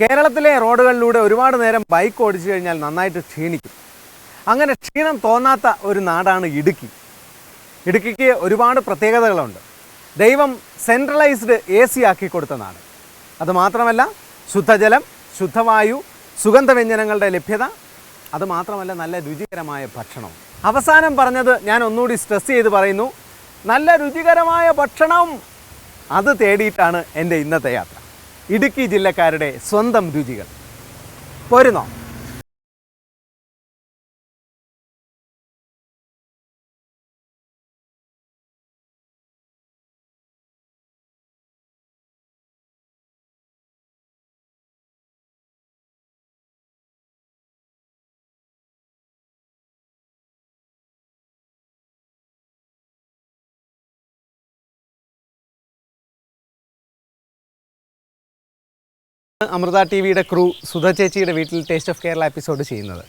കേരളത്തിലെ റോഡുകളിലൂടെ ഒരുപാട് നേരം ബൈക്ക് ഓടിച്ചു കഴിഞ്ഞാൽ നന്നായിട്ട് ക്ഷീണിക്കും. അങ്ങനെ ക്ഷീണം തോന്നാത്ത ഒരു നാടാണ് ഇടുക്കി. ഇടുക്കിക്ക് ഒരുപാട് പ്രത്യേകതകളുണ്ട്. ദൈവം സെൻട്രലൈസ്ഡ് എ സി ആക്കി കൊടുത്ത നാട്. അതുമാത്രമല്ല ശുദ്ധജലം ശുദ്ധവായു സുഗന്ധവ്യഞ്ജനങ്ങളുടെ ലഭ്യത അതുമാത്രമല്ല നല്ല രുചികരമായ ഭക്ഷണം. അവസാനം പറഞ്ഞത് ഞാൻ ഒന്നുകൂടി സ്ട്രെസ് ചെയ്ത് പറയുന്നു. നല്ല രുചികരമായ ഭക്ഷണം അത് തേടിയിട്ടാണ് എന്റെ ഇന്നത്തെ യാത്ര. ഇടുക്കി ജില്ലക്കാരുടെ സ്വന്തം രുചികൾ. പോരുന്നോ? അമൃത ടി വിയുടെ ക്രൂ സുധ ചേച്ചിയുടെ വീട്ടിൽ ടേസ്റ്റ് ഓഫ് കേരള എപ്പിസോഡ് ചെയ്യുന്നത്.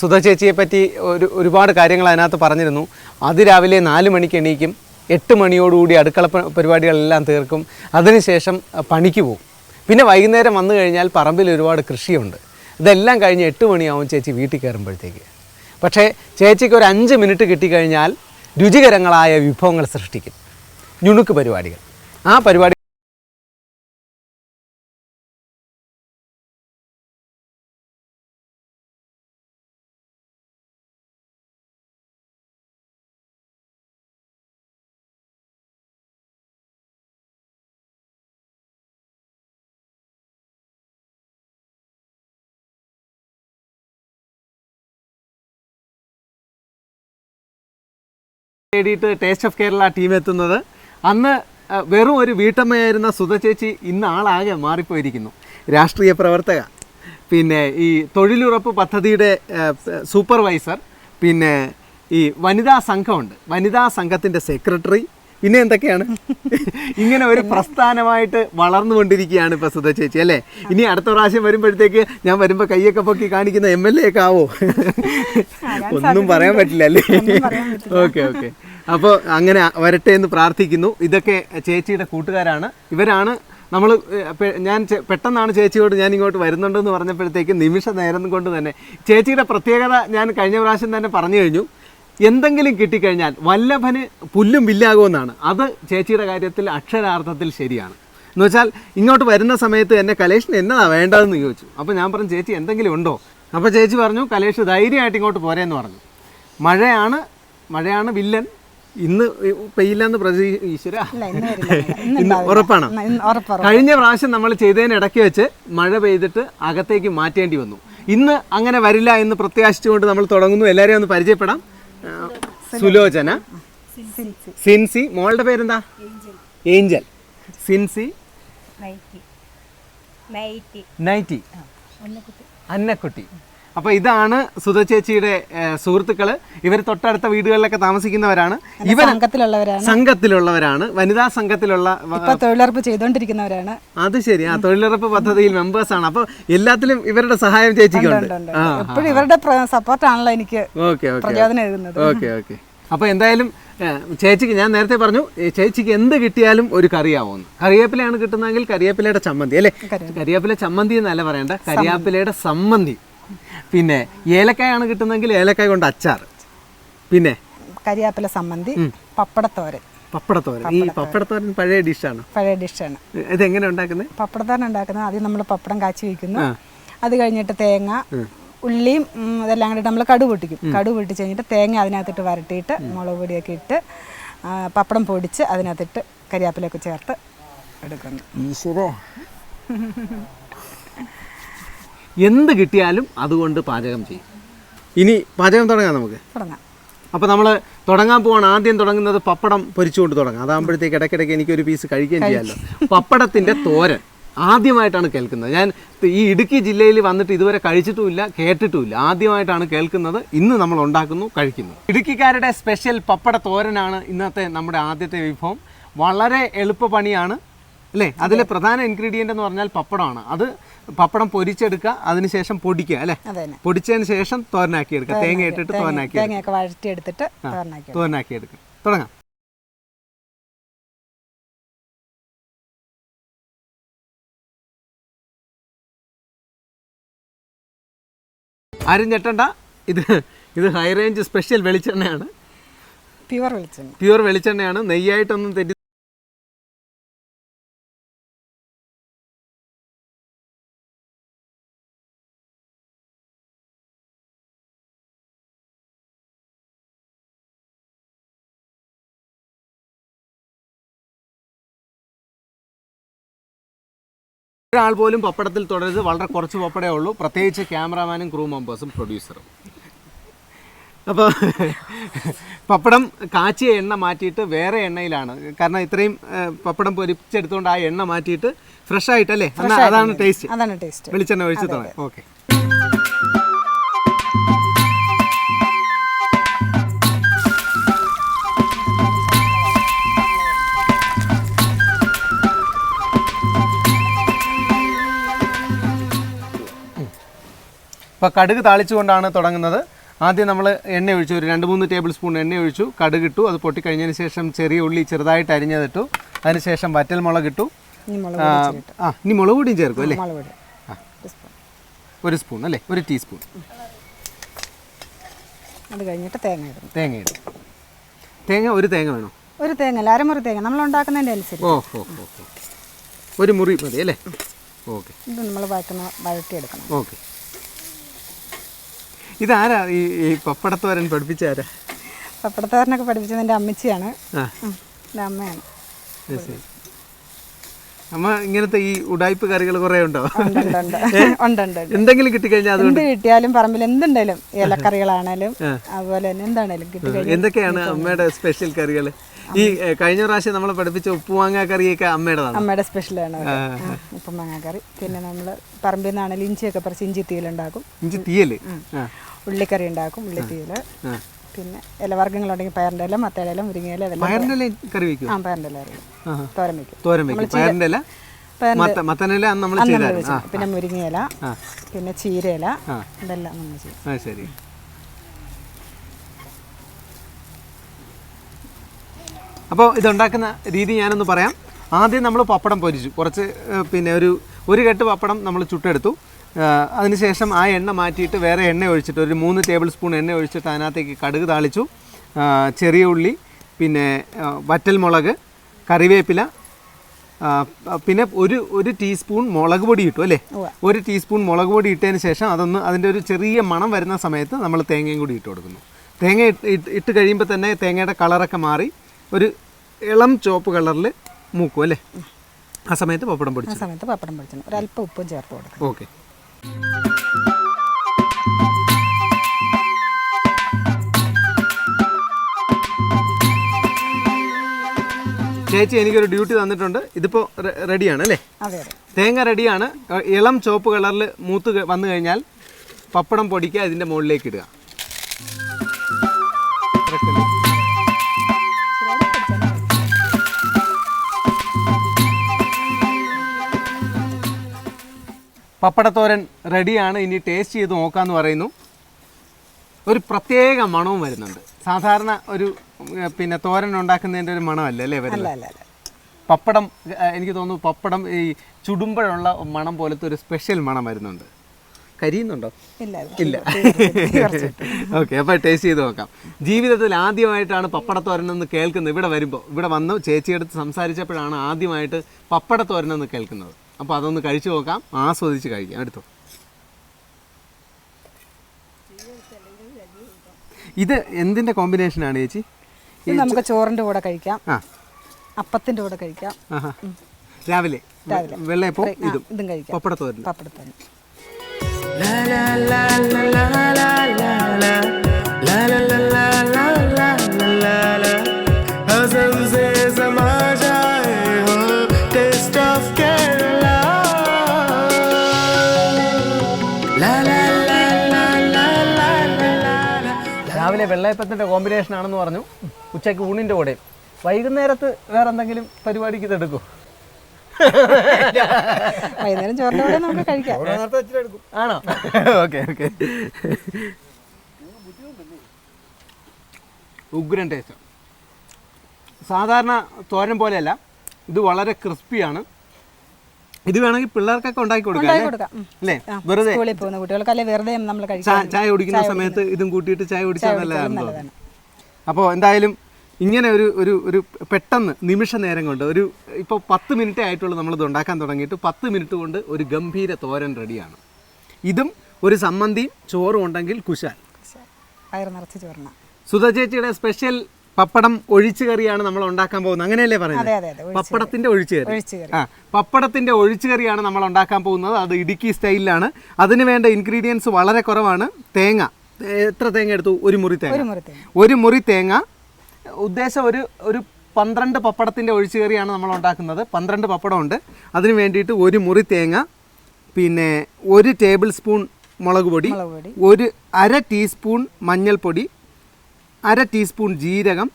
സുധ ചേച്ചിയെ പറ്റി ഒരു ഒരുപാട് കാര്യങ്ങൾ അതിനകത്ത് പറഞ്ഞിരുന്നു. അതിരാവിലെ നാല് മണിക്ക് എണീക്കും. എട്ട് മണിയോടുകൂടി അടുക്കള പരിപാടികളെല്ലാം തീർക്കും. അതിനുശേഷം പണിക്ക് പോകും. പിന്നെ വൈകുന്നേരം വന്നു കഴിഞ്ഞാൽ പറമ്പിൽ ഒരുപാട് കൃഷിയുണ്ട്. ഇതെല്ലാം കഴിഞ്ഞ് എട്ട് മണിയാവും ചേച്ചി വീട്ടിൽ കയറുമ്പോഴത്തേക്ക്. പക്ഷേ ചേച്ചിക്ക് ഒരു അഞ്ച് മിനിറ്റ് കിട്ടിക്കഴിഞ്ഞാൽ രുചികരങ്ങളായ വിഭവങ്ങൾ സൃഷ്ടിക്കും. ഞുണുക്ക് പരിപാടികൾ. ആ പരിപാടി തേടിയിട്ട് ടേസ്റ്റ് ഓഫ് കേരള ടീം എത്തുന്നത്. അന്ന് വെറും ഒരു വീട്ടമ്മയായിരുന്ന സുധ ചേച്ചി ഇന്ന് ആളാകെ മാറിപ്പോയിരിക്കുന്നു. രാഷ്ട്രീയ പ്രവർത്തക. പിന്നെ ഈ തൊഴിലുറപ്പ് പദ്ധതിയുടെ സൂപ്പർവൈസർ. പിന്നെ ഈ വനിതാ സംഘമുണ്ട്. വനിതാ സംഘത്തിന്റെ സെക്രട്ടറി പിന്നെ എന്തൊക്കെയാണ്? ഇങ്ങനെ ഒരു പ്രസ്ഥാനമായിട്ട് വളർന്നുകൊണ്ടിരിക്കുകയാണ് ഇപ്പൊ സുധ ചേച്ചി അല്ലേ? ഇനി അടുത്ത പ്രാവശ്യം വരുമ്പോഴത്തേക്ക് ഞാൻ വരുമ്പോ കൈയൊക്കെ പൊക്കി കാണിക്കുന്ന എം എൽ എ ഒക്കെ ആവോ? ഒന്നും പറയാൻ പറ്റില്ല അല്ലേ? Okay okay. അപ്പോൾ അങ്ങനെ വരട്ടെ എന്ന് പ്രാർത്ഥിക്കുന്നു. ഇതൊക്കെ ചേച്ചിയുടെ കൂട്ടുകാരാണ്. ഇവരാണ് നമ്മൾ ഞാൻ പെട്ടെന്നാണ് ചേച്ചിയോട് ഞാൻ ഇങ്ങോട്ട് വരുന്നുണ്ടെന്ന് പറഞ്ഞപ്പോഴത്തേക്ക് നിമിഷ നേരം കൊണ്ട് തന്നെ ചേച്ചിയുടെ പ്രത്യേകത ഞാൻ കഴിഞ്ഞ പ്രാവശ്യം തന്നെ പറഞ്ഞു കഴിഞ്ഞു. എന്തെങ്കിലും കിട്ടിക്കഴിഞ്ഞാൽ വല്ലഭന് പുല്ലും വില്ലാകുമെന്നാണ്. അത് ചേച്ചിയുടെ കാര്യത്തിൽ അക്ഷരാർത്ഥത്തിൽ ശരിയാണ്. എന്ന് വെച്ചാൽ ഇങ്ങോട്ട് വരുന്ന സമയത്ത് എന്നെ കലേഷിന് എന്നതാ വേണ്ടതെന്ന് ചോദിച്ചു. അപ്പോൾ ഞാൻ പറഞ്ഞു ചേച്ചി എന്തെങ്കിലും ഉണ്ടോ? അപ്പോൾ ചേച്ചി പറഞ്ഞു കലേഷ് ധൈര്യമായിട്ട് ഇങ്ങോട്ട് പോരേന്ന് പറഞ്ഞു. മഴയാണ് മഴയാണ് വില്ലൻ. ഇന്ന് പെയ്യില്ലെന്ന് പ്രതി ഈശ്വര. ഇന്ന് ഉറപ്പാണ്. കഴിഞ്ഞ പ്രാവശ്യം നമ്മൾ ചെയ്തതിന് ഇടയ്ക്ക് വെച്ച് മഴ പെയ്തിട്ട് അകത്തേക്ക് മാറ്റേണ്ടി വന്നു. ഇന്ന് അങ്ങനെ വരില്ല എന്ന് പ്രത്യാശിച്ചുകൊണ്ട് നമ്മൾ തുടങ്ങുന്നു. എല്ലാവരെയും ഒന്ന് പരിചയപ്പെടാം. സുലോചന. സിൻസി. മോളുടെ പേരെന്താ? ഏഞ്ചൽ. സിൻസി. നൈറ്റി. അന്നക്കുട്ടി. അപ്പോൾ ഇതാണ് സുധ ചേച്ചിയുടെ സുഹൃത്തുക്കൾ ഇവർ തൊട്ടടുത്ത വീടുകളിലൊക്കെ താമസിക്കുന്നവരാണ്. ഇവർ സംഘത്തിലുള്ളവരാണ്. സംഘത്തിലുള്ളവരാണ്. വനിതാ സംഘത്തിലുള്ള തൊഴിലുറപ്പ് ചെയ്തുകൊണ്ടിരിക്കുന്നവരാണ് അത് ശരി. ആ തൊഴിലുറപ്പ് പദ്ധതിയിൽ മെമ്പേഴ്സ് ആണ്. അപ്പോൾ എല്ലാത്തിലും ഇവരുടെ സഹായം ചേച്ചിക്കുണ്ട് എപ്പോഴും ഇവരുടെ സപ്പോർട്ടാണല്ലോ എനിക്ക് ഓക്കെ ഓക്കെ. പ്രചോദനം എഴുതുന്നത്. Okay okay. അപ്പോൾ എന്തായാലും ചേച്ചിക്ക് ഞാൻ നേരത്തെ പറഞ്ഞു ചേച്ചിക്ക് എന്ത് കിട്ടിയാലും ഒരു കറിയാവുമെന്ന് കറിവേപ്പിലയാണ് കിട്ടുന്നതെങ്കിൽ കറിവേപ്പിലയുടെ ചമ്മന്തി അല്ലേ? കറിവേപ്പില ചമ്മന്തി എന്നല്ല പറയണ്ട. കറിവേപ്പിലയുടെ സമ്മന്തി. പിന്നെ ഏലക്കായാണ് കിട്ടുന്നതെങ്കിൽ ഏലക്കായ കൊണ്ട് അച്ചാർ. പിന്നെ കരിയാപ്പില സമ്മന്തി പപ്പടത്തോരൻ. പപ്പടത്തോരൻ. ഈ പപ്പടത്തോരൻ. പഴയ ഡിഷാണ്? പഴയ ഡിഷാണ്. ഇത് എങ്ങനെ ഉണ്ടാക്കുന്നത്? പപ്പടത്തോരൻ ഉണ്ടാക്കുന്നത് ആദ്യം നമ്മൾ പപ്പടം കാച്ചി വെക്കുന്നു അത് കഴിഞ്ഞിട്ട് തേങ്ങ ഉള്ളിയും അതെല്ലാം ഇതെല്ലാം കൂടി നമ്മൾ കടു പൊട്ടിക്കും. കടു പൊട്ടിച്ച് കഴിഞ്ഞിട്ട് തേങ്ങ അതിനകത്തിട്ട് വരട്ടിയിട്ട് മുളക് പൊടിയൊക്കെ ഇട്ട് പപ്പടം പൊടിച്ച് അതിനകത്തിട്ട് കരിയാപ്പിലൊക്കെ ചേർത്ത് എടുക്കുന്നു. ഈശ്വര. എന്ത് കിട്ടിയാലും അതുകൊണ്ട് പാചകം ചെയ്യും. ഇനി പാചകം തുടങ്ങാം നമുക്ക്. തുടങ്ങാം. അപ്പോൾ നമ്മൾ തുടങ്ങാൻ പോവാണ്. ആദ്യം തുടങ്ങുന്നത് പപ്പടം പൊരിച്ചുകൊണ്ട് തുടങ്ങാം. അതാകുമ്പോഴത്തേക്ക് ഇടയ്ക്കിടയ്ക്ക് എനിക്കൊരു പീസ് കഴിക്കുകയും ചെയ്യാമല്ലോ പപ്പടത്തിന്റെ തോരൻ. ആദ്യമായിട്ടാണ് കേൾക്കുന്നത്. ഞാൻ ഈ ഇടുക്കി ജില്ലയിൽ വന്നിട്ട് ഇതുവരെ കഴിച്ചിട്ടുമില്ല കേട്ടിട്ടുമില്ല. ആദ്യമായിട്ടാണ് കേൾക്കുന്നത്. ഇന്ന് നമ്മൾ ഉണ്ടാക്കുന്നു കഴിക്കുന്നു. ഇടുക്കിക്കാരുടെ സ്പെഷ്യൽ പപ്പട തോരനാണ് ഇന്നത്തെ നമ്മുടെ ആദ്യത്തെ വിഭവം. വളരെ എളുപ്പ പണിയാണ് അല്ലേ? അതിലെ പ്രധാന ഇൻഗ്രീഡിയന്റ് എന്ന് പറഞ്ഞാൽ പപ്പടമാണ്. അത് പപ്പടം പൊരിച്ചെടുക്കുക അതിനുശേഷം പൊടിക്കുക അല്ലേ? പൊടിച്ചതിന് ശേഷം തോരനാക്കി എടുക്കുക. തേങ്ങ ഇട്ടിട്ട് തോരനാക്കി തേങ്ങയൊക്കെ വഴറ്റി എടുത്തിട്ട് തോരനാക്കി തോരനാക്കി എടുക്കുക. തുടങ്ങാം. ആരും ഞെട്ടണ്ട ഇത് ഇത് ഹൈ റേഞ്ച് സ്പെഷ്യൽ വെളിച്ചെണ്ണയാണ്. പ്യുവർ വെളിച്ചെണ്ണ. പ്യുവർ വെളിച്ചെണ്ണയാണ്. നെയ്യായിട്ടൊന്നും തെറ്റി ഒരാൾ പോലും പപ്പടത്തിൽ തുടരുത്. വളരെ കുറച്ച് പപ്പടേ ഉള്ളൂ. പ്രത്യേകിച്ച് ക്യാമറാമാനും ക്രൂ മെമ്പേഴ്സും പ്രൊഡ്യൂസറും അപ്പോൾ പപ്പടം കാച്ചിയ എണ്ണ മാറ്റിയിട്ട് വേറെ എണ്ണയിലാണ്. കാരണം ഇത്രയും പപ്പടം പൊരിച്ചെടുത്തുകൊണ്ട് ആ എണ്ണ മാറ്റിയിട്ട് ഫ്രഷ് ആയിട്ടല്ലേ? അതാണ് ടേസ്റ്റ് അതാണ് ടേസ്റ്റ് വെളിച്ചെണ്ണ ഒഴിച്ച് തുടങ്ങി. ഓക്കെ ഇപ്പോൾ കടുക് താളിച്ചുകൊണ്ടാണ് തുടങ്ങുന്നത്. ആദ്യം നമ്മൾ എണ്ണ ഒഴിച്ചു. ഒരു രണ്ട് മൂന്ന് ടേബിൾ സ്പൂൺ എണ്ണ ഒഴിച്ചു. കടുക് ഇട്ടു. അത് പൊട്ടിക്കഴിഞ്ഞതിന് ശേഷം ചെറിയ ഉള്ളി ചെറുതായിട്ട് അരിഞ്ഞതിട്ടു. അതിനുശേഷം വറ്റൽ മുളക് ഇട്ടു. ആ, ഇനി മുളക് പൊടിയും ചേർക്കും അല്ലേ? ഒരു സ്പൂൺ. അല്ലേ? ഒരു ടീസ്പൂൺ. അത് കഴിഞ്ഞിട്ട് തേങ്ങ ഇടും തേങ്ങ ഇടും. തേങ്ങ ഒരു തേങ്ങ വേണോ? ഒരു തേങ്ങ അല്ല അരമുറി തേങ്ങ. നമ്മൾ ഉണ്ടാക്കുന്നതിന്റെ അനുസരിച്ച്. ഓ ഓ ഓ ഓ. ഒരു മുറി മതി അല്ലേ? ഓക്കെ. ഇത് നമ്മൾ വഴറ്റുന്ന വഴറ്റിയെടുക്കണം. ഓക്കെ. ഇതാരാ ഈ ഈ പപ്പടത്തോരൻ പഠിപ്പിച്ച ആരാ പപ്പടത്തോരനൊക്കെ പഠിപ്പിച്ചത് എന്റെ അമ്മച്ചിയാണ് എന്റെ അമ്മയാണ്. അമ്മ ഇങ്ങനത്തെ ഈ ഉടായ്പ കറികൾ കുറേ ഉണ്ടോ? എന്തെങ്കിലും കിട്ടിക്കഴിഞ്ഞാൽ അത് എന്ത് കിട്ടിയാലും പറമ്പിൽ എന്തുണ്ടായാലും ഇലക്കറികളാണേലും അതുപോലെ തന്നെ എന്താണേലും എന്തൊക്കെയാണ് അമ്മയുടെ സ്പെഷ്യൽ കറികൾ ഈ കഴിഞ്ഞ പ്രാവശ്യം നമ്മളെ പഠിപ്പിച്ച ഉപ്പുമാങ്ങ കറിയൊക്കെ അമ്മയുടെതാണ്. അമ്മയുടെ സ്പെഷ്യലാണ് ഉപ്പുമാങ്ങ കറി. പിന്നെ നമ്മൾ പറമ്പിൽ നിന്നാണെങ്കിൽ ഇഞ്ചിയൊക്കെ പറിച്ച് ഇഞ്ചി തീയലുണ്ടാക്കും ഇഞ്ചി തീയൽ? ഉള്ളിക്കറി ഉണ്ടാക്കും ഉള്ളി ആ. പിന്നെ ഇലവർഗങ്ങളുണ്ടെങ്കിൽ പയറിന്റെ ഇല മത്തയുടെ ഇല മുരിങ്ങയില ഇതെല്ലാം പയറിന്റെ ഇല കറി വെക്കും ആ പയറിന്റെ ഇല അറിയാം തോരൻ വയ്ക്കും തോരൻ വെക്കും. പയറിന്റെ ഇല? മത്ത മത്തനില അന്ന് നമ്മൾ പിന്നെ മുരിങ്ങയില. പിന്നെ ചീരയില. ഇതെല്ലാം നമ്മൾ ചെയ്യും. ശരി. അപ്പോൾ ഇതുണ്ടാക്കുന്ന രീതി ഞാനൊന്ന് പറയാം. ആദ്യം നമ്മൾ പപ്പടം പൊരിച്ചു. കുറച്ച് പിന്നെ ഒരു ഒരു കെട്ട് പപ്പടം നമ്മൾ ചുട്ടെടുത്തു. അതിനുശേഷം ആ എണ്ണ മാറ്റിയിട്ട് വേറെ എണ്ണ ഒഴിച്ചിട്ട് ഒരു മൂന്ന് ടേബിൾ സ്പൂൺ എണ്ണ ഒഴിച്ചിട്ട് അതിനകത്തേക്ക് കടുക് താളിച്ചു. ചെറിയ ഉള്ളി പിന്നെ വറ്റൽ വറ്റൽമുളക് കറിവേപ്പില പിന്നെ ഒരു ഒരു ടീസ്പൂൺ മുളക് പൊടി ഇട്ടു അല്ലേ? ഒരു ടീസ്പൂൺ മുളക് പൊടി ഇട്ടതിന് ശേഷം അതൊന്ന് അതിന്റെ ഒരു ചെറിയ മണം വരുന്ന സമയത്ത് നമ്മൾ തേങ്ങയും കൂടി ഇട്ട് കൊടുക്കുന്നു. തേങ്ങ ഇട്ട് ഇട്ട് കഴിയുമ്പോൾ തന്നെ തേങ്ങയുടെ കളറൊക്കെ മാറി. ഒരു ഇളം ചുവപ്പ് കളറിൽ മൂക്കും അല്ലേ? ആ സമയത്ത് പപ്പടം ആ പൊടിച്ചു സമയത്ത് പപ്പടം പൊടിച്ചു ഒരല്പം ഉപ്പും ചേർത്ത് കൊടുക്കും ഓക്കെ. ചേച്ചി എനിക്കൊരു ഡ്യൂട്ടി തന്നിട്ടുണ്ട്. ഇതിപ്പോൾ റെഡിയാണ് അല്ലേ? തേങ്ങ റെഡിയാണ്. ഇളം ചുവപ്പ് കളറിൽ മൂത്ത് വന്നു കഴിഞ്ഞാൽ പപ്പടം പൊടിക്കുക ഇതിന്റെ മുകളിലേക്ക് ഇടുക. പപ്പടത്തോരൻ റെഡിയാണ്. ഇനി ടേസ്റ്റ് ചെയ്ത് നോക്കാമെന്ന് പറയുന്നു. ഒരു പ്രത്യേക മണവും വരുന്നുണ്ട്. സാധാരണ ഒരു പിന്നെ തോരൻ ഉണ്ടാക്കുന്നതിന്റെ ഒരു മണമല്ല അല്ലേ വരുന്നത്? പപ്പടം എനിക്ക് തോന്നുന്നു പപ്പടം ഈ ചുടുമ്പോഴുള്ള മണം പോലത്തെ ഒരു സ്പെഷ്യൽ മണം വരുന്നുണ്ട്. കരിയുന്നുണ്ടോ? ഇല്ല ഇല്ല. ഓക്കെ അപ്പോൾ ടേസ്റ്റ് ചെയ്ത് നോക്കാം. ജീവിതത്തിൽ ആദ്യമായിട്ടാണ് പപ്പടത്തോരൻ എന്ന് കേൾക്കുന്നത്. ഇവിടെ വരുമ്പോൾ ഇവിടെ വന്ന് ചേച്ചിയെടുത്ത് സംസാരിച്ചപ്പോഴാണ് ആദ്യമായിട്ട് പപ്പടത്തോരൻ എന്ന് കേൾക്കുന്നത്. അപ്പോൾ അതൊന്ന് കഴിച്ചു നോക്കാം ആസ്വദിച്ച് കഴിക്കാം എടുത്തോ ഇത് എന്തിന്റെ കോമ്പിനേഷനാണ് ചേച്ചി ഇത് നമുക്ക് ചോറിന്റെ കൂടെ കഴിക്കാം ആ അപ്പത്തിന്റെ കൂടെ കഴിക്കാം രാവിലെ വെള്ളയപ്പം ഇതും ഇതും കഴിക്കാം പപ്പടത്തോരൻ പപ്പടത്തോരൻ La la la la la la la la. La la la വെള്ളയപ്പത്തിന്റെ കോമ്പിനേഷൻ ആണെന്ന് പറഞ്ഞു. ഉച്ചയ്ക്ക് ഊണിന്റെ കൂടെ. വൈകുന്നേരത്ത് വേറെ എന്തെങ്കിലും പരിപാടിക്ക് ഇതെടുക്കും? വൈകുന്നേരം ചോറിന്റെ കൂടെ നമുക്ക് കഴിക്കാം. ആണോ? Okay okay. ഉഗ്രൻ ടേസ്റ്റ് സാധാരണ തോരൻ പോലെയല്ല. ഇത് വളരെ ക്രിസ്പിയാണ് ഇത് വേണമെങ്കിൽ പിള്ളേർക്കൊക്കെ ഉണ്ടാക്കി കൊടുക്കാം അല്ലേ? വെറുതെ കുട്ടികൾക്കല്ലേ വെറുതെ നമ്മൾ ചായ കുടിക്കുന്ന സമയത്ത് ഇതും കൂട്ടിയിട്ട് ചായ കുടിച്ചാൽ നല്ലതാണ്. അപ്പോൾ എന്തായാലും ഇങ്ങനെ ഒരു ഒരു ഒരു പെട്ടെന്ന് നിമിഷ നേരം കൊണ്ട് ഒരു ഇപ്പോൾ പത്ത് മിനിറ്റ് ആയിട്ടുള്ളൂ നമ്മളിത് ഉണ്ടാക്കാൻ തുടങ്ങിയിട്ട്. പത്ത് മിനിറ്റ് കൊണ്ട് ഒരു ഗംഭീര തോരൻ റെഡിയാണ്. ഇതും ഒരു സമ്മന്തിയും ചോറും ഉണ്ടെങ്കിൽ കുശാൽ. സുധ ചേച്ചിയുടെ സ്പെഷ്യൽ പപ്പടം ഒഴിച്ചു കറിയാണ് നമ്മൾ ഉണ്ടാക്കാൻ പോകുന്നത്. അങ്ങനെയല്ലേ പറയുന്നത്? പപ്പടത്തിന്റെ ഒഴിച്ചു കറി. ഒഴിച്ച് കറി. ആ പപ്പടത്തിന്റെ ഒഴിച്ചു കറിയാണ് നമ്മൾ ഉണ്ടാക്കാൻ പോകുന്നത്. അത് ഇടുക്കി സ്റ്റൈലിലാണ്. അതിന് വേണ്ട ഇൻഗ്രീഡിയൻസ് വളരെ കുറവാണ്. തേങ്ങ. എത്ര തേങ്ങ എടുത്തു? ഒരു മുറി തേങ്ങ. ഒരു മുറി തേങ്ങ. ഉദ്ദേശം ഒരു ഒരു പന്ത്രണ്ട് പപ്പടത്തിന്റെ ഒഴിച്ചു കറിയാണ് നമ്മൾ ഉണ്ടാക്കുന്നത്. പന്ത്രണ്ട് പപ്പടമുണ്ട്. അതിന് വേണ്ടിയിട്ട് ഒരു മുറി തേങ്ങ. പിന്നെ ഒരു ടേബിൾ സ്പൂൺ മുളക് പൊടി. ഒരു അര ടീസ്പൂൺ മഞ്ഞൾപ്പൊടി. അര ടീസ്പൂൺ ജീരകം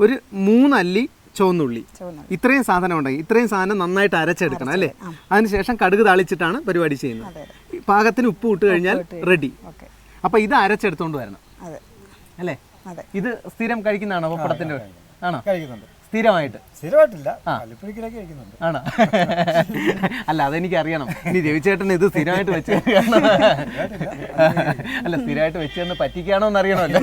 ഒരു മൂന്നല്ലി ചുവന്നുള്ളി. ചുവന്ന ഇത്രയും സാധനം ഉണ്ടെങ്കിൽ ഇത്രയും സാധനം നന്നായിട്ട് അരച്ചെടുക്കണം അല്ലേ? അതിനുശേഷം കടുക് താളിച്ചിട്ടാണ് പരിപാടി ചെയ്യുന്നത്. പാകത്തിന് ഉപ്പ് ഇട്ട് കഴിഞ്ഞാൽ റെഡി അപ്പൊ അപ്പോൾ ഇത് അരച്ചെടുത്തോണ്ട് വരണം. അതെ. അല്ലേ? അതെ. ഇത് സ്ഥിരം കഴിക്കുന്നതാണോ? പടത്തിന്റെ ആണോ? കഴിക്കുന്നുണ്ട്. സ്ഥിരമായിട്ട്. സ്ഥിരമായിട്ടില്ല. ആണോ? അല്ല അതെനിക്ക് അറിയണം ഇനി രവിചേട്ടൻ ഇത് സ്ഥിരമായിട്ട് വെച്ച് അല്ല സ്ഥിരമായിട്ട് വെച്ച് തന്നെ പറ്റിക്കാണോ എന്ന് അറിയണമല്ലോ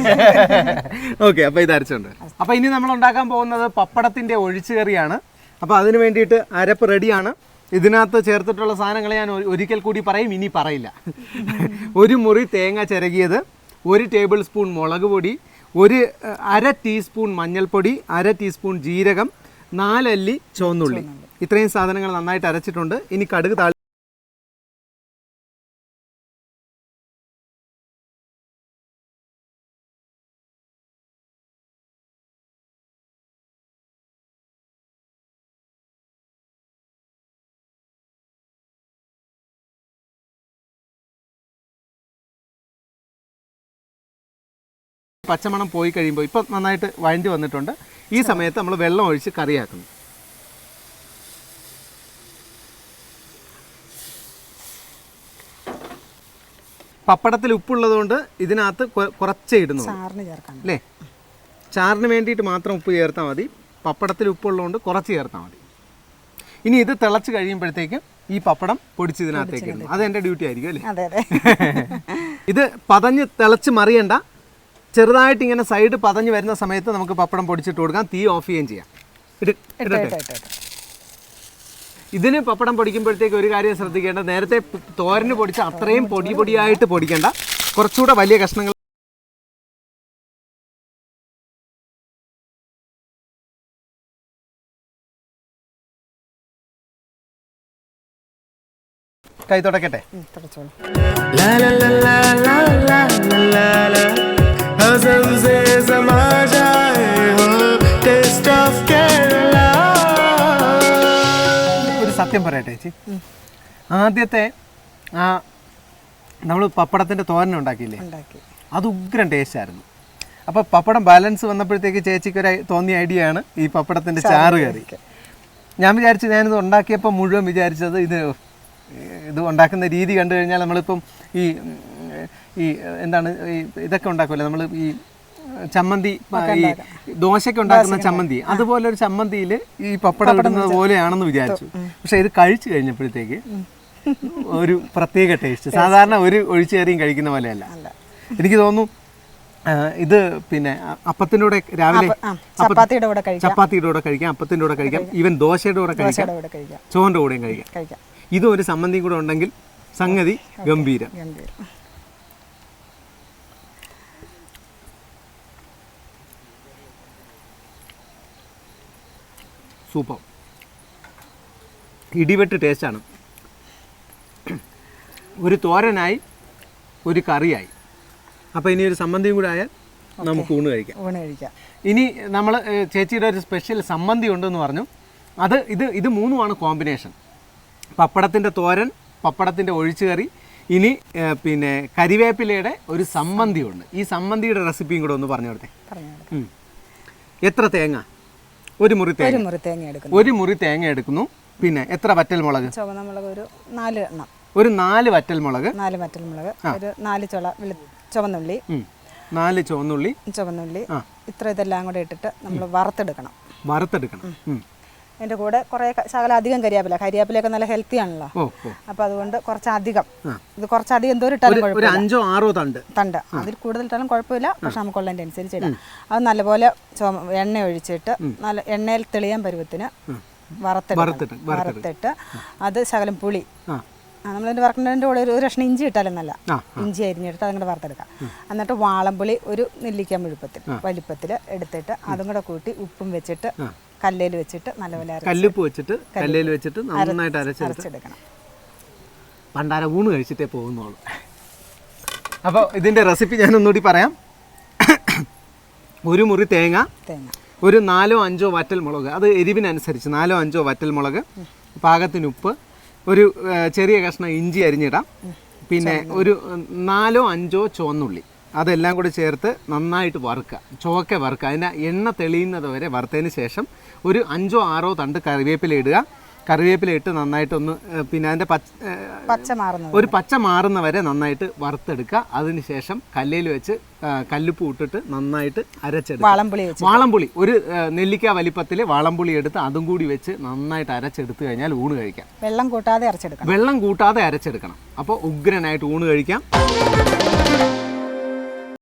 ഓക്കെ അപ്പൊ ഇത് അരച്ചുണ്ട്. അപ്പൊ ഇനി നമ്മൾ ഉണ്ടാക്കാൻ പോകുന്നത് പപ്പടത്തിന്റെ ഒഴിച്ചു കറിയാണ് അപ്പോൾ അതിന് വേണ്ടിയിട്ട് അരപ്പ് റെഡിയാണ്. ഇതിനകത്ത് ചേർത്തിട്ടുള്ള സാധനങ്ങൾ ഞാൻ ഒരിക്കൽ കൂടി പറയും ഇനി പറയില്ല. ഒരു മുറി തേങ്ങ ചിരകിയത് ഒരു ടേബിൾ സ്പൂൺ മുളക് പൊടി ഒരു അര ടീസ്പൂൺ മഞ്ഞൾപ്പൊടി അര ടീസ്പൂൺ ജീരകം നാലല്ലി ചുവന്നുള്ളി. ഇത്രയും സാധനങ്ങൾ നന്നായിട്ട് അരച്ചിട്ടുണ്ട്. ഇനി കടുക് താളി പച്ചമണം പോയി കഴിയുമ്പോൾ ഇപ്പം നന്നായിട്ട് വഴണ്ടി വന്നിട്ടുണ്ട്. ഈ സമയത്ത് നമ്മൾ വെള്ളം ഒഴിച്ച് കറിയാക്കുന്നു. പപ്പടത്തിൽ ഉപ്പുള്ളതുകൊണ്ട് ഇതിനകത്ത് കൊ- കുറച്ചേ ഇടുന്നു അല്ലേ? ചാറിന് വേണ്ടിയിട്ട് മാത്രം ഉപ്പ് ചേർത്താൽ മതി. പപ്പടത്തിൽ ഉപ്പുള്ളതുകൊണ്ട് കുറച്ച് ചേർത്താൽ മതി. ഇനി ഇത് തിളച്ച് കഴിയുമ്പോഴത്തേക്കും ഈ പപ്പടം പൊടിച്ച് ഇതിനകത്തേക്ക് ഇടുന്നു. അത് എന്റെ ഡ്യൂട്ടി ആയിരിക്കും അല്ലേ? ഇത് പതഞ്ഞ് തിളച്ച് മറിയണ്ട. ചെറുതായിട്ട് ഇങ്ങനെ സൈഡ് പതഞ്ഞ് വരുന്ന സമയത്ത് നമുക്ക് പപ്പടം പൊടിച്ചിട്ട് കൊടുക്കാം. തീ ഓഫ് ചെയ്യുകയും ചെയ്യാം. ഇടട്ടെ. ഇതിന് പപ്പടം പൊടിക്കുമ്പോഴത്തേക്ക് ഒരു കാര്യം ശ്രദ്ധിക്കേണ്ടത് നേരത്തെ തോരന് പൊടിച്ച അത്രയും പൊടി പൊടിയായിട്ട് പൊടിക്കേണ്ട. കുറച്ചുകൂടെ വലിയ കഷ്ണങ്ങൾ കൈ തുടക്കട്ടെ. ഒരു സത്യം പറയട്ടെ ചേച്ചി. ആദ്യത്തെ ആ നമ്മൾ പപ്പടത്തിന്റെ തോരൻ ഉണ്ടാക്കിയില്ലേ? ഉണ്ടാക്കി. അത് ടേസ്റ്റ് ആയിരുന്നു. അപ്പോൾ പപ്പടം ബാലൻസ് വന്നപ്പോഴത്തേക്ക് ചേച്ചിക്ക് ഒരു തോന്നിയ ഐഡിയ ആണ് ഈ പപ്പടത്തിന്റെ ചാറ് കറി. ഞാൻ വിചാരിച്ചു ഞാനിത് ഉണ്ടാക്കിയപ്പോൾ മുഴുവൻ വിചാരിച്ചത് ഇത് ഇത് ഉണ്ടാക്കുന്ന രീതി കണ്ടു കഴിഞ്ഞാൽ നമ്മളിപ്പം ഈ ഈ എന്താണ് ഈ ഇതൊക്കെ ഉണ്ടാക്കുമല്ലോ? നമ്മൾ ഈ ചമ്മന്തി ഈ ദോശയ്ക്ക് ഉണ്ടാക്കുന്ന ചമ്മന്തി. അതുപോലെ ഒരു ചമ്മന്തിയിൽ ഈ പപ്പടം ഇടുന്നത് പോലെയാണെന്ന് വിചാരിച്ചു. പക്ഷെ ഇത് കഴിച്ചു കഴിഞ്ഞപ്പോഴത്തേക്ക് ഒരു പ്രത്യേക ടേസ്റ്റ്. സാധാരണ ഒരു ഒഴിച്ചേറിയും കഴിക്കുന്ന പോലെയല്ല. എനിക്ക് തോന്നുന്നു ഇത് പിന്നെ അപ്പത്തിന്റെ കൂടെ രാവിലെ ചപ്പാത്തിയുടെ കൂടെ കഴിക്കാം. ചപ്പാത്തിയുടെ കൂടെ കഴിക്കാം അപ്പത്തിന്റെ കൂടെ കഴിക്കാം ഈവൻ ദോശയുടെ കൂടെ കഴിക്കാം ചോറിന്റെ കൂടെയും കഴിക്കാം. കഴിക്കാം. ഇതും ഒരു സമ്മന്തിയും കൂടെ ഉണ്ടെങ്കിൽ സംഗതി ഗംഭീരം. സൂപ്പർ. ഇടിവെട്ട് ടേസ്റ്റാണ് ഒരു തോരനായി ഒരു കറിയായി. അപ്പോൾ ഇനി ഒരു സമ്മന്തിയും കൂടെ ആയാൽ നമുക്ക് ഊണ് കഴിക്കാം. ഊണ് കഴിക്കാം. ഇനി നമ്മൾ ചേച്ചിയുടെ ഒരു സ്പെഷ്യൽ സമ്മന്തി ഉണ്ടെന്ന് പറഞ്ഞു. അത് ഇത് ഇത് മൂന്നുമാണ് കോമ്പിനേഷൻ പപ്പടത്തിന്റെ തോരൻ പപ്പടത്തിന്റെ ഒഴിച്ചുകറി ഇനി പിന്നെ കരിവേപ്പിലയുടെ ഒരു സമ്മന്തിയുണ്ട് ഈ സമ്മന്തിയുടെ റെസിപ്പിയും കൂടെ ഒന്ന് പറഞ്ഞു കൊടുത്തേ. എത്ര തേങ്ങ? ഒരു മുറി തേങ്ങ. ഒരു മുറി തേങ്ങ എടുക്കുന്നു. ഒരു മുറി തേങ്ങ എടുക്കുന്നു. പിന്നെ എത്ര വറ്റൽ മുളക്? ചുവന്ന മുളക് ഒരു നാല് എണ്ണം. ഒരു നാല് വറ്റൽ മുളക്. നാല് വറ്റൽ മുളക്. ഒരു നാല് ചുള വെളു ചുവന്നുള്ളി. നാല് ചുവന്നുള്ളി. ചുവന്നുള്ളി. ഇത്ര ഇതെല്ലാം കൂടെ ഇട്ടിട്ട് നമ്മൾ വറുത്തെടുക്കണം. വറുത്തെടുക്കണം. അതിന്റെ കൂടെ കുറേ ശകലം അധികം കരിയാപ്പില. കരിയാപ്പിലൊക്കെ നല്ല ഹെൽത്തി ആണല്ലോ. അപ്പോൾ അതുകൊണ്ട് കുറച്ചധികം. ഇത് കുറച്ചധികം എന്തോ ഇട്ടാലും അഞ്ചോ ആറോ തണ്ട്. തണ്ട്. അതിൽ കൂടുതൽ ഇട്ടാലും കുഴപ്പമില്ല. പക്ഷെ നമുക്കുള്ളതിന്റെ അനുസരിച്ച് ഇടാം. അത് നല്ലപോലെ എണ്ണ ഒഴിച്ചിട്ട് നല്ല എണ്ണയിൽ തെളിയാൻ പരുവത്തിന് വറുത്തിട്ട്, വറുത്തിട്ട്. അത് ശകലം പുളി. നമ്മളതിന്റെ വറക്കുന്നതിന്റെ കൂടെ ഒരു കഷ്ണം ഇഞ്ചി ഇട്ടാലും നല്ല. ഇഞ്ചി അരിഞ്ഞെടുത്ത് അതും കൂടെ വറുത്തെടുക്കാം. എന്നിട്ട് വാളംപുളി ഒരു നെല്ലിക്ക മുഴുപ്പത്തിൽ വലിപ്പത്തിൽ എടുത്തിട്ട് അതും കൂടെ കൂട്ടി ഉപ്പും വെച്ചിട്ട് കല്ലേൽ വെച്ചിട്ട് നല്ലപോലെ കല്ലുപ്പ് വെച്ചിട്ട് കല്ലേൽ വെച്ചിട്ട് നന്നായിട്ട് അരച്ചെടുക്കണം. പണ്ടാര ഊണ് കഴിച്ചിട്ടേ പോകുന്നുള്ളൂ. അപ്പോൾ ഇതിന്റെ റെസിപ്പി ഞാൻ ഒന്നുകൂടി പറയാം. ഒരു മുറി തേങ്ങ തേങ്ങ. ഒരു നാലോ അഞ്ചോ വറ്റൽ മുളക്. അത് എരിവിനനുസരിച്ച് നാലോ അഞ്ചോ വറ്റൽ മുളക് പാകത്തിന് ഉപ്പ് ഒരു ചെറിയ കഷ്ണം ഇഞ്ചി അരിഞ്ഞിടാം. പിന്നെ ഒരു നാലോ അഞ്ചോ ചുവന്നുള്ളി. അതെല്ലാം കൂടി ചേർത്ത് നന്നായിട്ട് വറുക്കുക. ചുവക്കെ വറുക്കുക. അതിന്റെ എണ്ണ തെളിയുന്നത് വരെ വറുത്തതിന് ശേഷം ഒരു അഞ്ചോ ആറോ തണ്ട് കറിവേപ്പില ഇടുക. കറിവേപ്പില ഇട്ട് നന്നായിട്ടൊന്ന് പിന്നെ അതിന്റെ പച്ച മാറുന്ന ഒരു പച്ച മാറുന്ന വരെ നന്നായിട്ട് വറുത്തെടുക്കുക. അതിനുശേഷം കല്ലിൽ വെച്ച് കല്ലുപ്പ് ഇട്ടിട്ട് നന്നായിട്ട് അരച്ചെടുക്കുക. വാളംപുളി വാളംപുളി. ഒരു നെല്ലിക്ക വലിപ്പത്തിൽ വാളംപുളി എടുത്ത് അതും കൂടി വെച്ച് നന്നായിട്ട് അരച്ചെടുത്ത് കഴിഞ്ഞാൽ ഊണ് കഴിക്കാം. വെള്ളം കൂട്ടാതെ അരച്ചെടുക്കണം. വെള്ളം കൂട്ടാതെ അരച്ചെടുക്കണം. അപ്പോൾ ഉഗ്രനായിട്ട് ഊണ് കഴിക്കാം.